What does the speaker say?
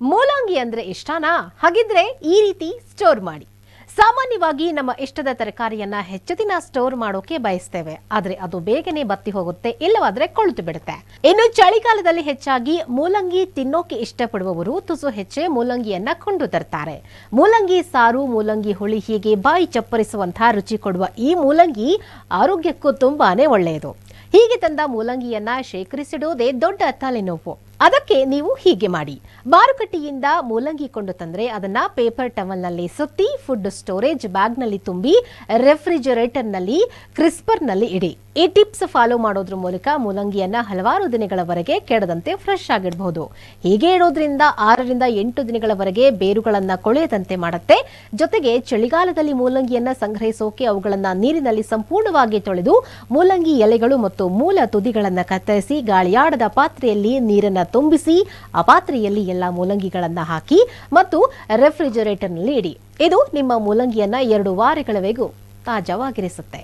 ಮೂಲಂಗಿ ಅಂದ್ರೆ ಇಷ್ಟನಾ? ಹಾಗಿದ್ರೆ ಈ ರೀತಿ ಸ್ಟೋರ್ ಮಾಡಿ. ಸಾಮಾನ್ಯವಾಗಿ ನಮ್ಮ ಇಷ್ಟದ ತರಕಾರಿಯನ್ನ ಹೆಚ್ಚು ದಿನ ಸ್ಟೋರ್ ಮಾಡೋಕೆ ಬಯಸ್ತೇವೆ. ಆದ್ರೆ ಅದು ಬೇಗನೆ ಬತ್ತಿ ಹೋಗುತ್ತೆ, ಇಲ್ಲವಾದ್ರೆ ಕೊಳೆತು ಬಿಡುತ್ತೆ. ಇನ್ನು ಚಳಿಗಾಲದಲ್ಲಿ ಹೆಚ್ಚಾಗಿ ಮೂಲಂಗಿ ತಿನ್ನೋಕೆ ಇಷ್ಟಪಡುವವರು ತುಸು ಹೆಚ್ಚೆ ಮೂಲಂಗಿಯನ್ನ ಕೊಂಡು ತರ್ತಾರೆ. ಮೂಲಂಗಿ ಸಾರು, ಮೂಲಂಗಿ ಹುಳಿ ಹೀಗೆ ಬಾಯಿ ಚಪ್ಪರಿಸುವಂತಹ ರುಚಿ ಕೊಡುವ ಈ ಮೂಲಂಗಿ ಆರೋಗ್ಯಕ್ಕೂ ತುಂಬಾನೇ ಒಳ್ಳೆಯದು. ಹೀಗೆ ತಂದ ಮೂಲಂಗಿಯನ್ನ ಶೇಖರಿಸಿಡುವುದೇ ದೊಡ್ಡ ತಲೆನೋವು. ಅದಕ್ಕೆ ನೀವು ಹೀಗೆ ಮಾಡಿ. ಮಾರುಕಟ್ಟೆಯಿಂದ ಮೂಲಂಗಿ ಕೊಂಡು ತಂದ್ರೆ ಅದನ್ನ ಪೇಪರ್ ಟವಲ್ನಲ್ಲಿ ಸುತ್ತಿ ಫುಡ್ ಸ್ಟೋರೇಜ್ ಬ್ಯಾಗ್ನಲ್ಲಿ ತುಂಬಿ ರೆಫ್ರಿಜರೇಟರ್ನಲ್ಲಿ ಕ್ರಿಸ್ಪರ್ನಲ್ಲಿ ಇಡಿ. ಈ ಟಿಪ್ಸ್ ಫಾಲೋ ಮಾಡೋದ್ರ ಮೂಲಕ ಮೂಲಂಗಿಯನ್ನ ಹಲವಾರು ದಿನಗಳವರೆಗೆ ಕೆಡದಂತೆ ಫ್ರೆಶ್ ಆಗಿಡಬಹುದು ಹೀಗೆ ಇಡೋದ್ರಿಂದ ಆರರಿಂದ ಎಂಟು ದಿನಗಳವರೆಗೆ ಬೇರುಗಳನ್ನ ಕೊಳೆಯದಂತೆ ಮಾಡುತ್ತೆ. ಜೊತೆಗೆ ಚಳಿಗಾಲದಲ್ಲಿ ಮೂಲಂಗಿಯನ್ನ ಸಂಗ್ರಹಿಸೋಕೆ ಅವುಗಳನ್ನ ನೀರಿನಲ್ಲಿ ಸಂಪೂರ್ಣವಾಗಿ ತೊಳೆದು ಮೂಲಂಗಿ ಎಲೆಗಳು ಮತ್ತು ಮೂಲ ತುದಿಗಳನ್ನ ಕತ್ತರಿಸಿ ಗಾಳಿಯಾಡದ ಪಾತ್ರೆಯಲ್ಲಿ ನೀರನ್ನ ತುಂಬಿಸಿ ಆ ಪಾತ್ರೆಯಲ್ಲಿ ಎಲ್ಲ ಮೂಲಂಗಿಗಳನ್ನು ಹಾಕಿ ಮತ್ತು ರೆಫ್ರಿಜರೇಟರ್ನಲ್ಲಿ ಇಡಿ. ಇದು ನಿಮ್ಮ ಮೂಲಂಗಿಯನ್ನು ಎರಡು ವಾರಗಳವರೆಗೂ ತಾಜಾವಾಗಿರಿಸುತ್ತೆ.